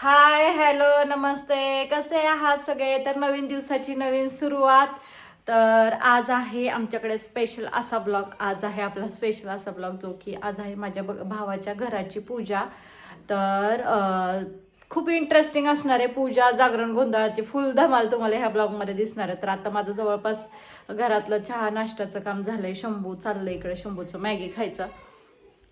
Hi hello नमस्ते. कसे आहात सगळे? तर नवीन दिवसाची नवीन सुरुवात. तर आज आहे आमच्याकडे स्पेशल असा ब्लॉग आज आहे आपला स्पेशल असा ब्लॉग जो की आज आहे माझ्या ब- भावाच्या घराची पूजा. तर खूप इंटरेस्टिंग असणार आहे पूजा. जागरण गोंधळाची फुल धमाल तुम्हाला ह्या ब्लॉगमध्ये दिसणार आहे. तर आता माझं जवळपास घरातलं चहा नाश्त्याचं काम झालं आहे शंभू चाललं इकडे. शंभूचं मॅगी खायचं.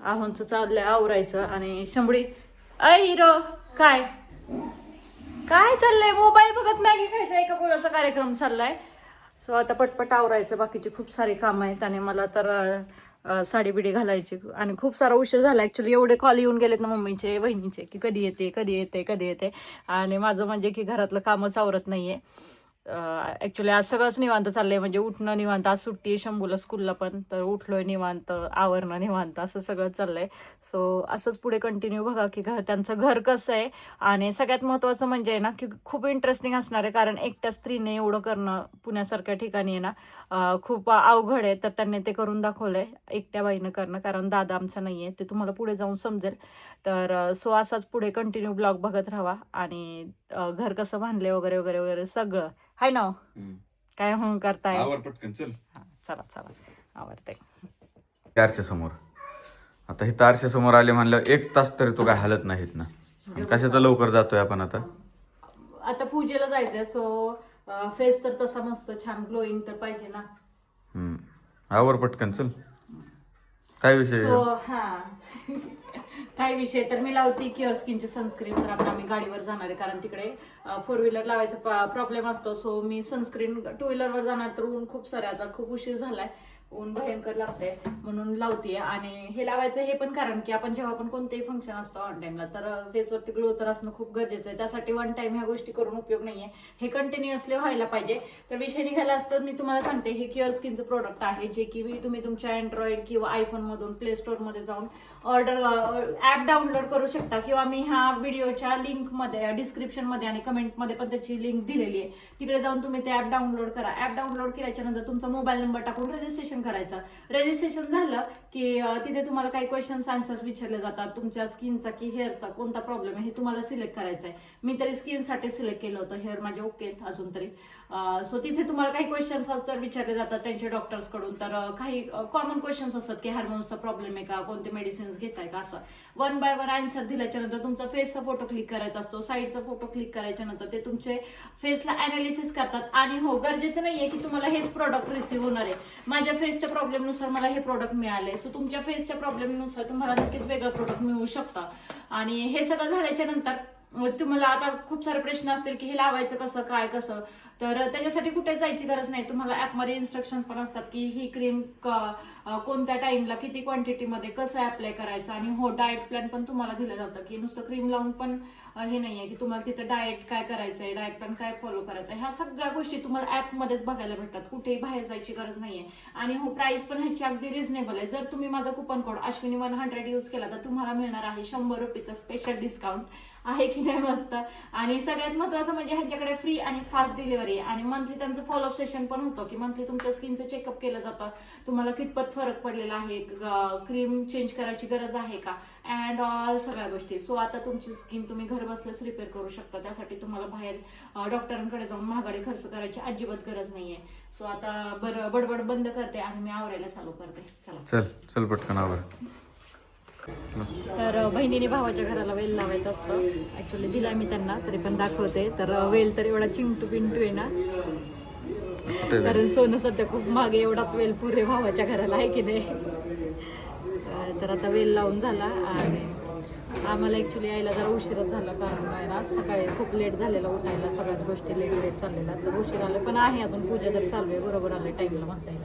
आहोंचं चाललं आवरायचं आणि शंभळी अय हिरो काय? काय चाललंय? मोबाईल बघत मॅगी खायचा एका मुलाचा कार्यक्रम चाललाय. सो आता पटपट आवरायचं. बाकीची खूप सारी कामं आहेत आणि मला तर साडी बिडी घालायची. आणि खूप सारा उशीर झाला. ॲक्च्युली एवढे कॉल येऊन गेलेत ना मम्मीचे बहिणीचे की कधी येते कधी येते कधी येते. आणि माझं म्हणजे की घरातलं कामच आवरत आहे ॲक्च्युली आज सगळंच निवांत चाललंय. म्हणजे उठणं निवांत आज सुट्टी आहे शंभूला स्कूलला पण. तर उठलोय निवांत आवरणं निवांत असं सगळं चाललंय. सो असंच पुढे कंटिन्यू बघा की घर त्यांचं घर कसं आहे. आणि सगळ्यात महत्त्वाचं म्हणजे आहे ना की खूप इंटरेस्टिंग असणार आहे. कारण एकट्या स्त्रीने एवढं करणं पुण्यासारख्या ठिकाणी आहे ना खूप अवघड आहे. तर त्यांनी ते करून दाखवलं आहे एकट्या बाईनं करणं. कारण दादा आमचा नाही आहे ते तुम्हाला पुढे जाऊन समजेल. तर सो असाच पुढे कंटिन्यू ब्लॉग बघत राहा. आणि घर कसं बांधले वगैरे वगैरे वगैरे सगळं. हाय ना हो? काय म्हणून करताय? आवर पटकन चल. हा, चला चला. आवडते आरशा समोर. आता हे आरशा समोर आले म्हणलं एक तास तरी तो काय हालत नाहीत ना. आणि कशाचा लवकर जातोय आपण आता? आता पूजेला जायचंय सो फेस तर तसा मस्त छान ग्लोईंग तर पाहिजे ना. हम्म. आवर पटकन चल. काय विषय सो हा. काय विषय तर मी लावते क्युअर स्किनची सनस्क्रीन तर आपण आम्ही गाडीवर जाणार आहे. कारण तिकडे फोर व्हीलर लावायचा प्रॉब्लेम असतो. सो मी सनस्क्रीन टू व्हीलरवर जाणार तर ऊन खूप सारे आता खूप उशीर झालाय. ऊन भयंकर लागतंय म्हणून लावते आणि हे लावायचं हे पण कारण की आपण जेव्हा पण कोणतेही फंक्शन असतं ऑनलाईनला तर फेसवरती ग्लो तर असणं खूप गरजेचं आहे. त्यासाठी वन टाईम ह्या गोष्टी करून उपयोग नाहीये. हे कंटिन्युअसली व्हायला पाहिजे. तर विषय निघाला असतं मी तुम्हाला सांगते हे क्युअर स्किनचं प्रोडक्ट आहे जे की मी तुम्ही तुमच्या अँड्रॉइड किंवा आयफोनमधून प्ले स्टोरमध्ये जाऊन ऑर्डर ऍप डाउनलोड करू शकता. किंवा मी ह्या व्हिडिओच्या लिंकमध्ये डिस्क्रिप्शनमध्ये आणि कमेंटमध्ये पण त्याची लिंक दिलेली आहे. तिकडे जाऊन तुम्ही ते ऍप डाउनलोड करा. ऍप डाउनलोड केल्याच्यानंतर तुमचा मोबाईल नंबर टाकून रजिस्ट्रेशन करायचं. रजिस्ट्रेशन झालं की तिथे तुम्हाला काही क्वेश्चन्स आन्सर्स विचारले जातात. तुमच्या स्किनचा की हेअरचा कोणता प्रॉब्लेम आहे हे तुम्हाला सिलेक्ट करायचं आहे मी तरी स्किनसाठी सिलेक्ट केलं होतं. हेअर माझे ओके अजून तरी. सो तिथे तुम्हाला काही क्वेश्चन्स असतात विचारले जातात त्यांच्या डॉक्टर्सकडून तर काही कॉमन क्वेश्चन्स असतात की हार्मोन्सचा प्रॉब्लेम आहे का कोणते मेडिसिन्स घेताय का असं. वन बाय वन आन्सर दिल्याच्या नंतर तुमचा फेसचा फोटो क्लिक करायचा असतो साईडचा फोटो क्लिक करायच्या नंतर ते तुमचे फेसला अनालिसिस करतात. आणि हो गरजेचं नाहीये की तुम्हाला हेच प्रॉडक्ट रिसिव्ह होणार आहे. माझ्या फेसच्या प्रॉब्लेमनुसार मला हे प्रोडक्ट मिळाले सो तुमच्या फेसच्या प्रॉब्लेमनुसार तुम्हाला नक्कीच वेगळं प्रोडक्ट मिळू शकतं. आणि हे सगळं झाल्याच्यानंतर तुम्हाला आता खूप सारे प्रश्न असतील की हे लावायचं कसं काय कसं? तर त्याच्यासाठी कुठे जायची गरज नाही. तुम्हाला ॲपमध्ये इन्स्ट्रक्शन पण असतात की ही क्रीम कोणत्या टाइमला किती क्वांटिटीमध्ये कसं अप्लाय करायचं आणि हो डाएट प्लॅन पण तुम्हाला दिलं जातं की नुसतं क्रीम लावून पण हे नाही आहे की तुम्हाला तिथं डाएट काय करायचंय डाएट प्लॅन काय फॉलो करायचं ह्या सगळ्या गोष्टी तुम्हाला ऍपमध्येच बघायला भेटतात. कुठेही बाहेर जायची गरज नाही आहे आणि हो प्राईस पण ह्याची अगदी रिझनेबल आहे. जर तुम्ही माझा coupon code Ashwini one hundred use केला तर तुम्हाला मिळणार आहे शंभर रुपयेचा स्पेशल डिस्काउंट आहे की नाही मस्त? आणि सगळ्यात महत्वाचं म्हणजे ह्यांच्याकडे फ्री आणि फास्ट डिलिव्हरी आहे. आणि मंथली त्यांचं फॉलोअप सेशन पण होतं की मंथली तुमच्या स्किनचं चेकअप केलं जातं. तुम्हाला कितपत फरक पडलेला आहे? क्रीम चेंज करायची गरज आहे का? अँड ऑल सगळ्या गोष्टी. सो आता तुमची स्किन तुम्ही घर बसल्याच रिपेअर करू शकता. त्यासाठी तुम्हाला बाहेर डॉक्टरांकडे जाऊन महागाडी खर्च करायची अजिबात गरज नाहीये. सो आता बरं बडबड बंद करते आणि मी आवरायला चालू करते. चला. चल चल पटकन आवर. तर बहिणीने भावाच्या घराला वेल लावायचं असतं. ऍक्च्युली दिला मी त्यांना तरी पण दाखवते. तर वेल तर एवढा चिंटू पिंटू आहे ना? कारण सोनं सध्या खूप मागे एवढाच वेल पुरे भावाच्या घराला आहे की नाही. तर आता वेल लावून झाला आणि आम्हाला ऍक्च्युली यायला जरा उशीरच झाला कारण आहे ना सकाळी खूप लेट झालेला उठायला सगळ्याच गोष्टी लेट लेट चाललेल्या तर उशीर आले पण आहे अजून पूजा तर चालू आहे बरोबर आले टाईमला म्हणता येईल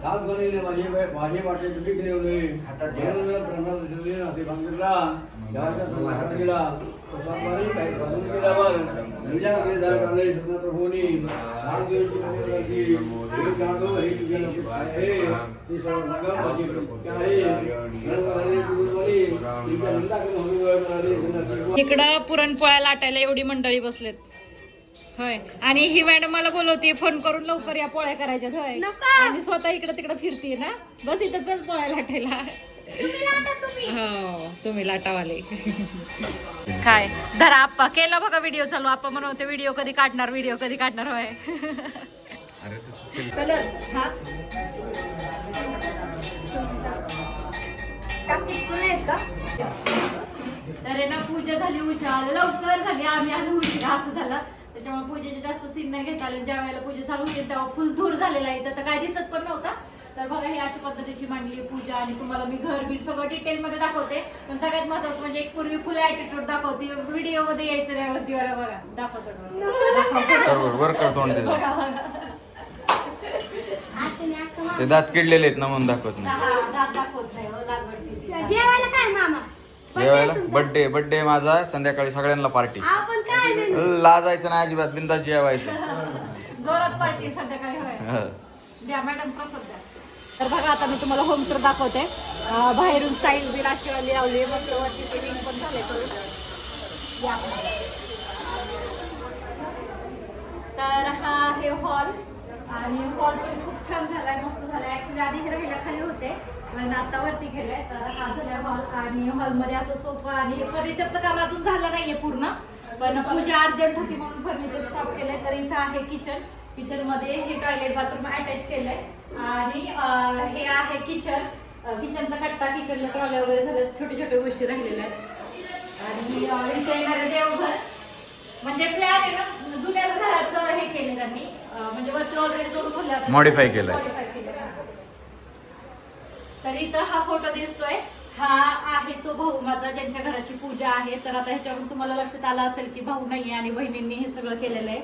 सात गणिले माझे माझे वाटे चुकीक नेवले म्हणून ब्रह्मा दिले असे सांगितला देवाच्या समाधान हे हे इकडं पुरणपोळ्या लाटायला एवढी मंडळी बसलेत. होय. आणि ही मॅडम मला बोलवते फोन करून लवकर या पोळ्या करायच्या होय. आणि स्वतः इकडे तिकडे फिरते ना. बस इथं चल पोळ्या लाटायला. हो तुम्ही लाटावाले. काय? धरा आप्पा. केला बघा व्हिडिओ चालू. आप्पा म्हणते व्हिडिओ कधी काढणार? व्हिडिओ कधी काढणार होय? अरे हा? ना पूजा झाली उशा लवकर झाली. आम्ही आलो उशिरा असं झालं. त्याच्यामुळे पूजेचे जास्त सीन नाही घेता आले ज्या वेळेला पूजा चालू होती तेव्हा फुल धूर झालेला आहे. तर काय दिसत पण नव्हता. तर बघा ही अशा पद्धतीची मांडली पूजा आणि तुम्हाला मी घर बीर सगळं डिटेल मध्ये दाखवते. पण सगळ्यात महत्वाचं म्हणजे एक पूर्वी फुल ऍटिट्यूड दाखवते. व्हिडिओमध्ये यायचं नाही वरती वाला बघा. दाखवतो ते दात किडलेले आहेत ना म्हणून दाखवत नाही. नाही हो, लाज वाटते ती. जेवायला काय मामा? जेवायला? बर्थडे बर्थडे माझा. संध्याकाळी सगळ्यांना पार्टी लाजायचं नाही. अजिबात बिंदास जेवायचं. जोरात पार्टी संध्याकाळी. द्या मॅडम प्रसाद द्या. तर बघा आता मी तुम्हाला होम टूर दाखवते. बाहेरून स्टाईल बिल अशी वाली लावली मस्त वरती सेविंग पण झाले करून या. तर हा आहे हॉल आणि हॉल पण खूप छान झालाय मस्त झालाय. ऍक्च्युली आधी हे राहिला खाली होते पण आता वरती गेले तर हा झालाय हॉल आणि हॉलमध्ये असं सोफा आणि फर्निचरचं काम अजून झालं नाहीये पूर्ण. पण पूजा अर्जंट होती म्हणून फर्निचर स्टॉप केलंय. तर इथं आहे किचन किचनमध्ये हे टॉयलेट बाथरूम अटॅच केलंय. आणि हे आहे किचन किचनचा कट्टा किचनला ट्रॉल्या वगैरे झाल्या छोटे छोटे गोष्टी राहिलेल्या आहेत. आणि येणारं देवघर. म्हणजे प्लॅन आहे ना जुन्याच घराचं हे केलं त्यांनी. म्हणजे वरती ऑलरेडी दोन खोल्या केलंय, हा. तर इथं हा फोटो दिसतोय. हा आहे तो भाऊ माझा ज्यांच्या घराची पूजा आहे. तर आता ह्याच्यावरून तुम्हाला लक्षात आलं असेल की भाऊ नाहीये आणि बहिणींनी हे सगळं केलेलं आहे.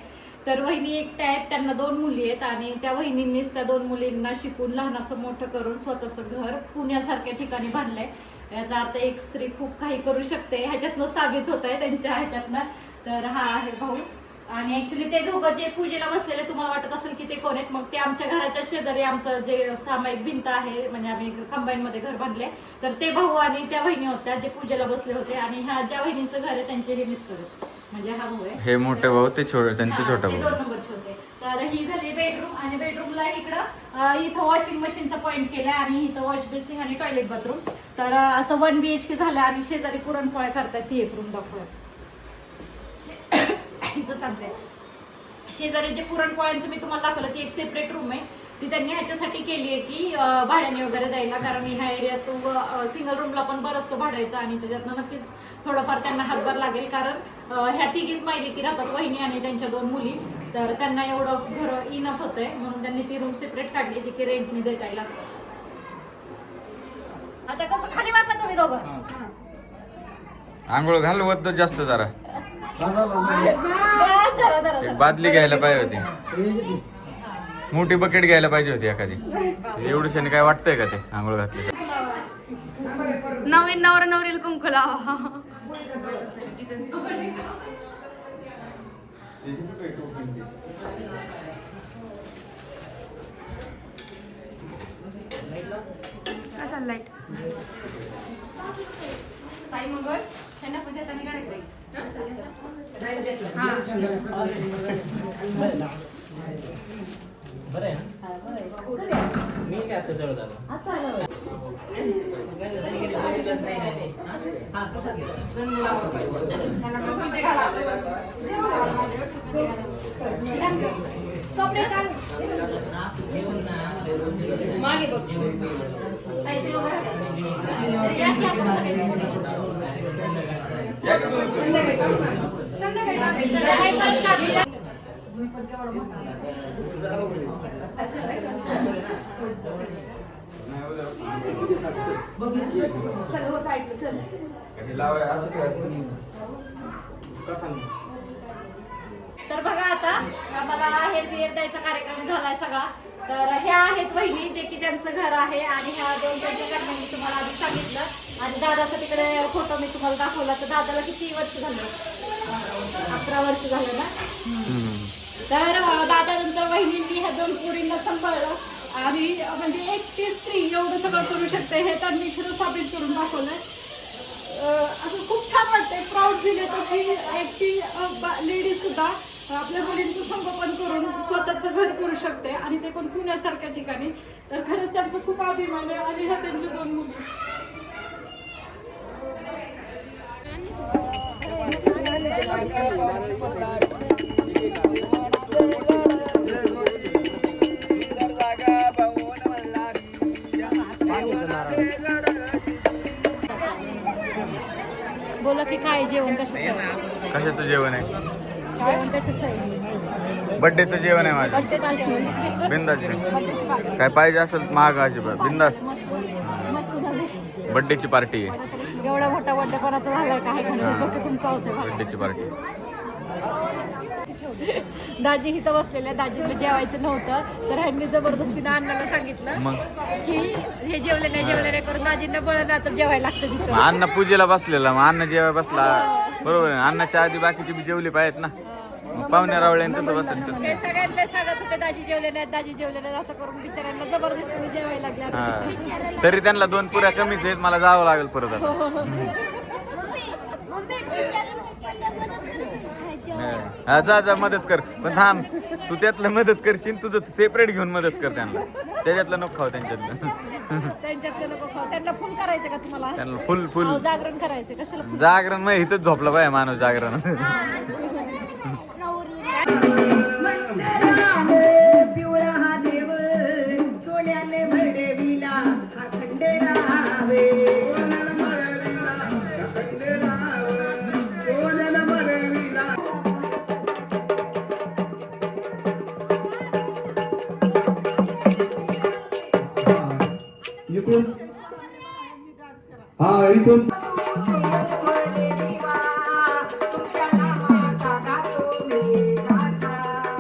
तर वहिनी एकट्या आहेत त्यांना दोन मुली आहेत आणि त्या वहिनींनीच त्या दोन मुलींना शिकून लहानाचं मोठं करून स्वतःचं घर पुण्यासारख्या ठिकाणी बांधलंय. याचा अर्थ एक स्त्री खूप काही करू शकते. ह्याच्यातनं साबित होत आहे त्यांच्या ह्याच्यातनं. तर हा आहे भाऊ. आणि ऍक्च्युली ते दोघं जे पूजेला बसलेले तुम्हाला वाटत असेल की ते कोण आहेत? मग ते आमच्या घराच्या शेजारी आमचं जे सामायिक भिंत आहे म्हणजे आम्ही कंबाईन मध्ये घर बांधले तर ते भाऊ आणि त्या बहिणी होत्या जे पूजेला बसले होते. आणि ह्या ज्या वहिनीचं घर आहे त्यांचे हे मिस्टर म्हणजे हा भाऊ आहे. हे मोठे भाऊ ते छोटे त्यांचे हा, छोटा ते दोन भाऊ. नंबरचे होते. तर ही झाली बेडरूम आणि बेडरूमला इकडं अं, इथं वॉशिंग मशीनचा पॉईंट केलाय आणि इथं वॉश बेसिंग आणि टॉयलेट बाथरूम तर अं, असं वन बी एच के झालं आणि शेजारी पुरणपोळ्या करतात ती एक रूम दाखवूया. इथं सांगते. शेजारी जे पुरणपोळ्यांचं मी तुम्हाला दाखवलं ती एक सेपरेट रूम आहे. ती त्यांनी ह्याच्यासाठी केली आहे की भाड्याने वगैरे द्यायला कारण ह्या एरियात सिंगल रूमला पण बरंचसं भाडं येतं आणि त्याच्यातनं नक्कीच थोडंफार त्यांना हातभार लागेल कारण ह्या तिघीच माहिती की राहतात वहिनी आणि त्यांच्या दोन मुली. तर त्यांना एवढं घर इनफ होतंय म्हणून त्यांनी ती रूम सेपरेट काढली जी की रेंटने देता येईल असं. आता कसं खाली वाका तुम्ही दोघं. हां. आंघोळ घाल वद्द जास्त जरा. एक बादली घ्यायला पाहिजे होती. मोठी बकेट घ्यायला पाहिजे होती एखादी. एवढीशाने काय वाटतंय का ते? आंघोळ घातली नवीन नवरा नवरीला कुंकू लावा. कशाला लाइट ताई मंगळ त्यांना पण काय मी काय आता जवळ झालो? कपडे काढ बघा. संध्याकाळी काढू ना. संध्याकाळी काढू. संध्याकाळी काढू. मी पण केवढं चल. हो साईडला चल. तर बघा आता मला हेर बिहेर द्यायचा कार्यक्रम झालाय सगळा. तर ह्या आहेत वहिनी जे की त्यांचं घर आहे आणि ह्या दोन त्यांच्या घरनं मी तुम्हाला आधी सांगितलं. आणि दादाचा तिकडे फोटो मी तुम्हाला दाखवला. तर दादाला किती वर्ष झालं? अकरा वर्ष झालं ना? तर अं, दादानंतर वहिनींनी ह्या दोन पोरींना सांभाळलं. आणि म्हणजे म्हणजे एकटी स्त्री एवढं सगळं करू शकते हे त्यांनी खरं साबित करून दाखवलंय. असं खूप छान वाटते प्राऊड फील येतो की एकटी लेडीज सुद्धा आपल्या मुलींचं संगोपन करून स्वतःचं घर करू शकते आणि ते पण पुण्यासारख्या ठिकाणी. तर खरंच त्यांचं खूप अभिमान आहे आणि ह्या त्यांच्या दोन मुली. काय जेवण कशाचं? कशाचं जेवण आहे? जेवण कशाचं आहे? बड्डेचं जेवण आहे माझं. बिंदास काय पाहिजे असेल महाग अजिबात. बिंदास. बड्डेची पार्टी आहे. एवढा मोठा बड्डे कोणाचा झालाय? काय? की तुमचा होता बड्डेची पार्टी दाजी इथं बसलेल्या दाजीला जेवायचं नव्हतं तर ह्यांनी जबरदस्तीने अण्णाला सांगितलं की हे जेवले नाही जेवले नाही करून दाजींना बळण आता जेवायला लागतं तिथं. अन्न पूजेला बसलेला मग अन्न जेव्हा बसला. बरोबर आहे अन्नाच्या आधी बाकीचे बी जेवले पाहिजेत ना. पाहुण्या रावळ्याने तसं बसेल तसं ते सगळ्यांना सांगत होते दाजी जेवले नाहीत दाजी जेवले नाहीत असं करून बिचाऱ्यांना जबरदस्तीने जेवायला लागले. हा. तरी त्यांना दोन पुऱ्या कमीच आहेत मला जावं लागेल परत आता. हा जा जा मदत कर. पण थांब. तू त्यातलं मदत करशील तुझं सेपरेट घेऊन मदत कर त्यांना. त्याच्यातलं नको खाऊ त्यांच्यातलं. त्यांच्यात नको खाऊ. त्यांना फुल करायचं का तुम्हाला? त्यांना फुल फुल अहो, जागरण करायचं कशाला? जागरण मग इथंच झोपला पाहिजे माणूस जागरण. हा इकडून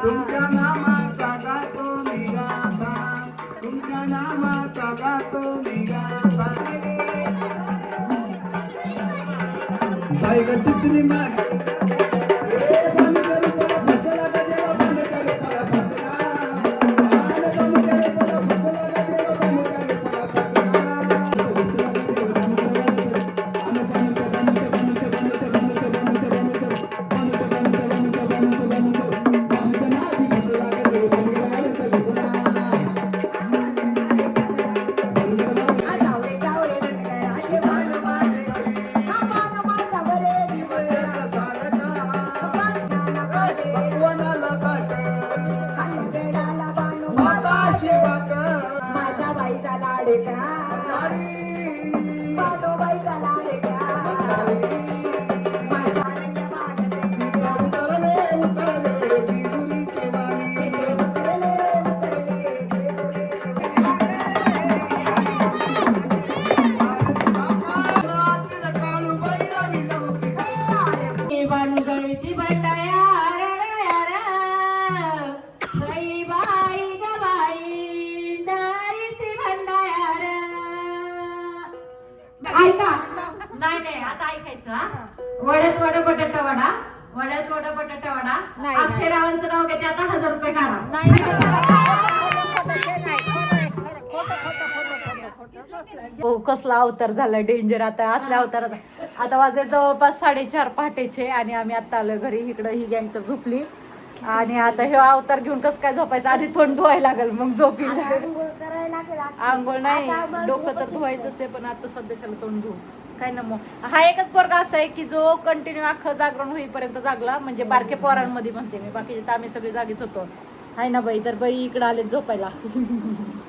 तुमच्या नामाचा गातो मी गाथा तुमच्या नामाचा गातो मी गाथा बाई ग तिसरी माग माझा बाईचा वड्यात वडा बटाटा वडा. वड्यात वडा बटाटा वडा. अक्षरावांचं नाव घेते आता हजार रुपये काढा. हो कसला अवतार झाला डेंजर आता असल्या अवतारात आता वाजले जवळपास साडेचार पहाटेचे आणि आम्ही आता आलो घरी. इकडं ही गँग तर झोपली. आणि आता हे अवतार घेऊन कसं काय झोपायचं? आधी तोंड धुवायला लागेल मग झोपील. आंघोळ नाही. डोकं तर धुवायचंच आहे पण आता सध्याच्याला तोंड धुवू. काय ना मग हा एकच पोरगा असा आहे की जो कंटिन्यू अख्खं जागरण होईपर्यंत जागला. म्हणजे बारके पोरांमध्ये म्हणते मी. बाकीचे तर आम्ही सगळे जागीच होतो. हाय ना बाई तर बाई इकडं आले झोपायला.